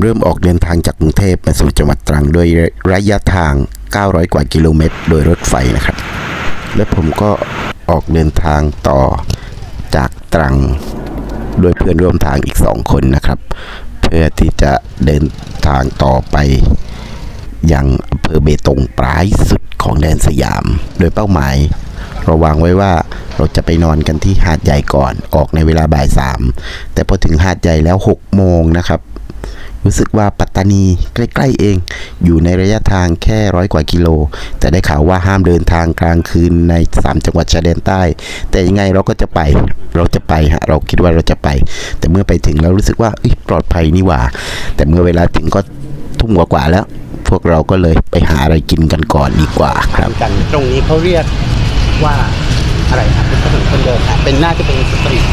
เริ่มออกเดินทางจากกรุงเทพมาสู่จังหวัดตรังโดยระยะทาง 900 กว่ากิโลเมตร โดยรถไฟนะครับ และผมก็ออกเดินทางต่อจากตรัง โดยเพื่อนร่วมทางอีกสองคนนะครับ เพื่อที่จะเดินทางต่อไปยังอำเภอเบตงปลายสุดของแดนสยาม โดยเป้าหมายเราวางไว้ว่าเราจะไปนอนกันที่หาดใหญ่ก่อนออกในเวลาบ่ายสามแต่พอถึงหาดใหญ่แล้ว6โมงนะครับ รู้สึกว่าปัตตานีใกล้ๆเอง อยู่ในระยะทางแค่ร้อยกว่ากิโล แต่ได้ข่าวว่าห้ามเดินทางกลางคืนใน 3 จังหวัดชายแดนใต้ แต่ยังไงเราก็จะไป เราจะไปฮะ เราคิดว่าเราจะไป แต่เมื่อไปถึงแล้วรู้สึกว่าปลอดภัยนี่หว่า แต่เมื่อเวลาถึงก็ทุ่มกว่าๆแล้ว พวกเราก็เลยไปหาอะไรกินกันก่อนดีกว่าครับกันตรงนี้เขาเรียกว่าอะไรครับเป็นถนนคนเดินอ่เป็นน่าจะเป็นสตรีท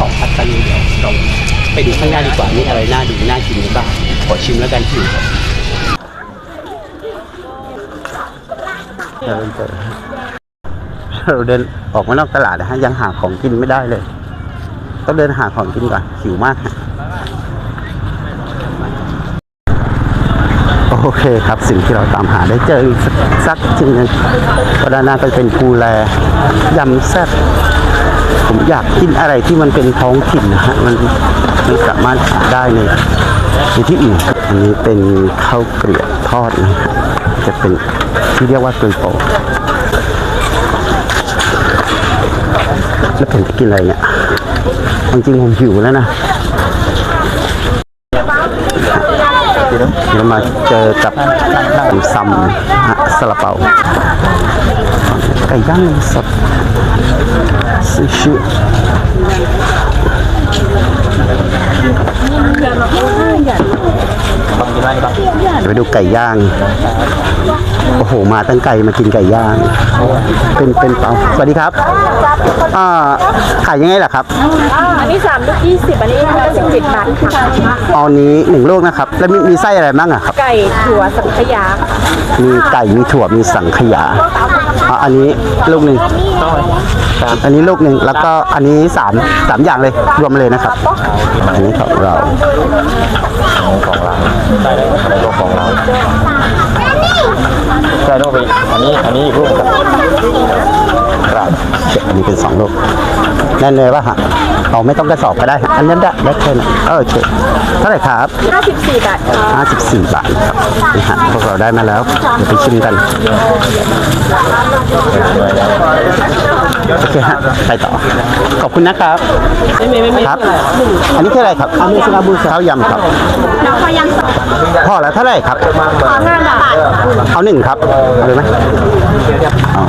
ของปัตตานีเดี๋ยวเราไปดูข้างหน้าดีกว่านี่อะไรน่าดูน่ากินบ้างขอชิมแล้วกันที่ครับเดินเราเดินออกมานอกตลาดนะฮะยังหาของกินไม่ได้เลยต้องเดินหาของกินก่อนหิวมากฮะโอเคครับสิ่งที่เราตามหาได้เจอสักสักจริงหนึงก็ด้านหน้าก็จะเป็นภูแลยำแซ่บ อยากกินอะไรที่มันเป็นท้องถิ่นนะฮะมันมันสามารถหาได้ในในที่อื่นอันนี้เป็นข้าวเกลียบทอดนะจะเป็นที่เรียกว่าตุยโปแล้วผมจะกินอะไรเนี่ยจริงๆผมหิวแล้วนะเรามาเจอกับซัมฮะซาลาเปาไก่ย่างสด ซูชิเดี๋ยวไปดูไก่ย่าง โอ้โห มาตั้งไก่มากินไก่ย่าง เป็นเป็นเปาสวัสดีครับอ่าขายยังไงล่ะครับ อันนี้สามลูกยี่สิบอันนี้ห้าสิบเจ็ดบาทค่ะเอานี้หนึ่งลูกนะครับ แล้วมีมีไส้อะไรบ้างอะครับ ไก่ถั่วสังขยามีไก่มีถั่วมีสังขยาอะอันนี้ลูกหนึ่งอันนี้ลูกหนึ่งแล้วก็อันนี้สามสามอย่างเลยรวมมาเลยนะครับ อันนี้ของเราของเราได้เลยอันนี้ก็ของเรา ใช่ต้องไปอันนี้อันนี้อีกรูปกับครับอันนี้เป็นสองลูกแน่นเลยป่ะฮะเอาไม่ต้องกระสอบก็ได้ฮะอันนั้นได้ได้แค่นั้นเออโอเคเท่าไหร่ครับห้าสิบสี่บาทค่ะ54บาทครับนี่ฮะพวกเราได้มาแล้วเดี๋ยวไปชิมกันโอเคฮะไปต่อขอบคุณนะครับครับ อันนี้คืออะไรครับอันนี้คืออาบูข้าวยำครับ แล้วก็ยังสองพ่อแล้วเท่าไหร่ครับ ขอห้าบาทเอาหนึ่งครับเอาเลยไหมเอา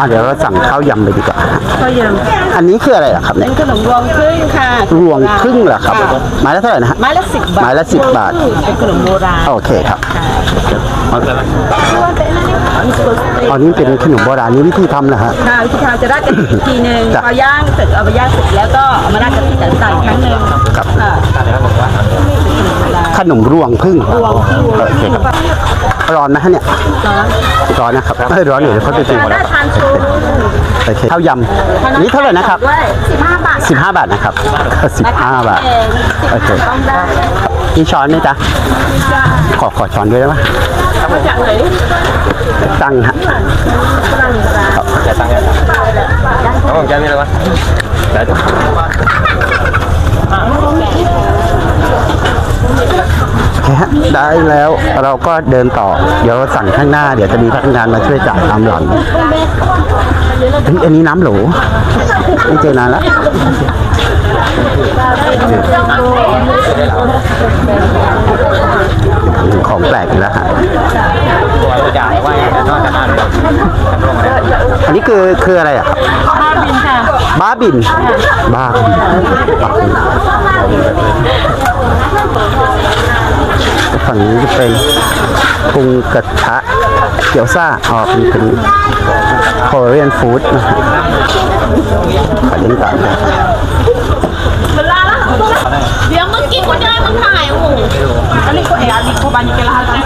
อะเดี๋ยวเราสั่งข้าวยำไปดีกว่า ก็ยังอันนี้คืออะไรล่ะครับเนี่ยขนมรวงครึ่งค่ะรวงครึ่งเหรอครับไม้ละเท่าไหร่นะฮะ ไม้ละสิบบาทไม้ละ10บาท เป็นขนมโบราณโอเคครับอันนี้เป็นขนมโบราณนี่วิธีทำนะฮะ ค่ะวิธีทำจะได้กันอีกทีหนึ่งจ้ะพอย่างเสร็จเอาไปย่างเสร็จแล้วก็เอามาราดกะทิกับน้ำตาลอีกครั้งหนึ่งครับค่ะ ขนมรวงพึ่งรวงครึ่งโอเคครับร้อนนะฮะเนี่ยร้อนนะครับเอ้ยร้อนอยู่เดี๋ยวเขาจะตีน่าทานชูโอเคข้าวยำนี่เท่าไหร่นะครับด้วยสิบห้าบาท15 บาทนะครับ15 บาทโอเคต้องได้มีช้อนไหมจ๊ะขอขอช้อนด้วยได้ไหมมาจากไหนตั้งฮะจะตั้งยังน้องผมจะมีอะไรวะได้ โอ เคฮะได้แล้วเราก็เดินต่อ เดี๋ยวเราสั่งข้างหน้า เดี๋ยวจะมีพนักงานมาช่วยจ่ายตามหลังเฮ้ยอันนี้น้ำโหลไม่เจอนานแล้วของแปลกอีกแล้วฮะตัวตัวอย่างว่าไงนอกจากนั้นเลยอันนี้คือคืออะไรอะห้าบินค่ะบ้าบินบ้าบินบ้าบิน ฝั่งนี้จะเป็นปรุงกระทะเกี๊ยวซ่าอ๋อเป็นเป็น Korean food นะฮะขอเล่นก่อนนะเวลาละเดี๋ยวมึงกินคนเดียวให้มึงถ่ายโอ้โหอันนี้ก็เอ๋อันนี้โคบานิเกลาตัน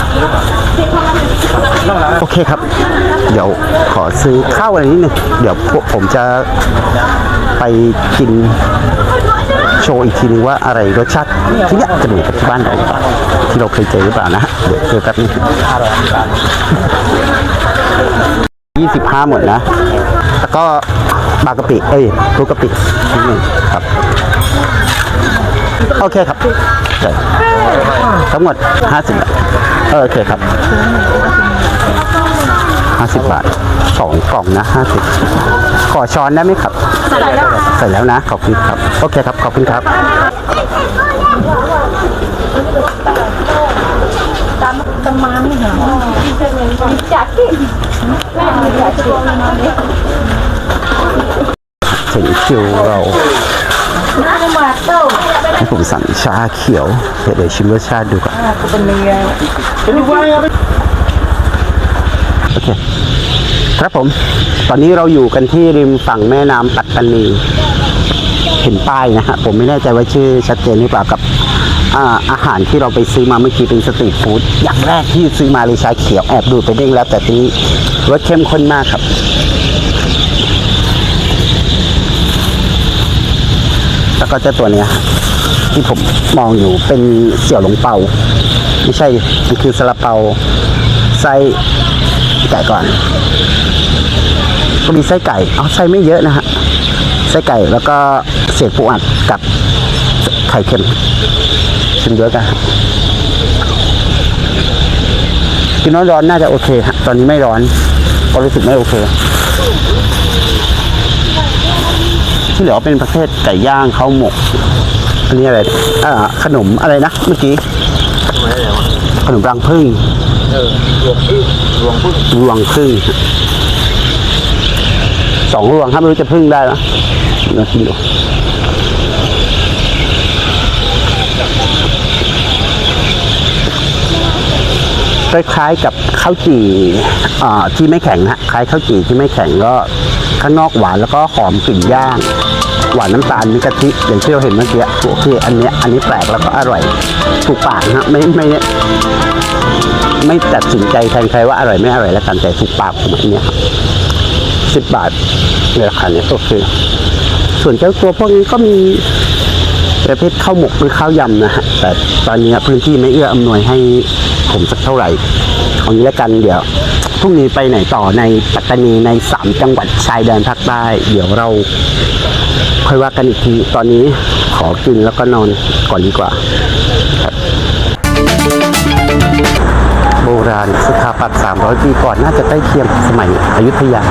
โอเคครับ เดี๋ยวขอซื้อข้าวอะไรนิดนึง เดี๋ยวผมจะไปกิน โชว์อีกทีนึงว่าอะไรรสชาติที่เนี้ยจะเหมือนกับที่บ้านเราหรือเปล่าที่เราเคยเจอหรือเปล่านะฮะเดี๋ยวเจอกันยี่สิบห้าหมดนะ แล้วก็บากะปิ เอ้ยลูกกะปินิดนึงครับ โอเคครับทั้งหมดห้าสิบเออโอเคครับ ห้าสิบบาทสองกล่องนะห้าสิบขอช้อนได้ไหมครับ ใส่แล้วค่ะใส่แล้วนะ ขอบคุณครับ โอเคครับ ขอบคุณครับ ตามตามมาไม่เหรอมีจัดที่แม่มีจัดที่ถึงคิวเราน้ำมาเต้าให้ผมสั่งชาเขียว เดี๋ยวชิมรสชาติดูก่อนเป็นยังไง โอเคครับผม ตอนนี้เราอยู่กันที่ริมฝั่งแม่น้ำปัตตานี เห็นป้ายนะฮะ ผมไม่แน่ใจว่าชื่อชัดเจนหรือเปล่ากับอาอาหารที่เราไปซื้อมาเมื่อกี้เป็นสตรีทฟู้ดอย่างแรกที่ซื้อมาเลยชาเขียวแอบดูดไปเด้งแล้ว แต่ทีนี้รสเข้มข้นมากครับแล้วก็เจ้าตัวเนี้ยที่ผมมองอยู่เป็นเสี่ยวหลงเปา ไม่ใช่มันคือซาลาเปาไส้ ไก่ก่อน ก็มีไส้ไก่เอาไส้ไม่เยอะนะฮะไส้ไก่แล้วก็เศษปูอัดกับไข่เค็มชิมด้วยกันกินร้อนๆน่าจะโอเคฮะตอนนี้ไม่ร้อน ก็รู้สึกไม่โอเค ที่เหลือเป็นประเภทไก่ย่างข้าวหมกอันนี้อะไรอ่าขนมอะไรนะเมื่อกี้ขนมรังผึ้ง รวงพึ่งรวงพึ่งสองรวงถ้าไม่รู้จะพึ่งได้นะลองกินดูคล้ายๆกับข้าวจี่ที่ไม่แข็งฮะคล้ายข้าวจี่ที่ไม่แข็งก็ข้างนอกหวานแล้วก็หอมกลิ่นย่าง หวานน้ำตาลมีกะทิอย่างที่เราเห็นเมื่อกี้โอเคอันเนี้ยอันนี้แปลกแล้วก็อร่อยถูกปากนะไม่ไม่ไม่ตัดสินใจแทนใครว่าอร่อยไม่อร่อยแล้วกันแต่ถูกปากผมอันเนี้ยสิบบาทในราคาเนี้ยโอเคส่วนเจ้าตัวพวกนี้ก็มีประเภทข้าวหมกหรือข้าวยำนะฮะแต่ตอนนี้พื้นที่ไม่เอื้ออำนวยให้ผมสักเท่าไหร่เอางี้แล้วกันเดี๋ยวพรุ่งนี้ไปไหนต่อในปัตตานีในสามจังหวัดชายแดนภาคใต้ เดี๋ยวเรา ค่อยว่ากันอีกที ตอนนี้ขอกินแล้วก็นอนก่อนดีกว่า โบราณสถาปัตย์300 ปีก่อนน่าจะใกล้เคียงสมัยอยุธยา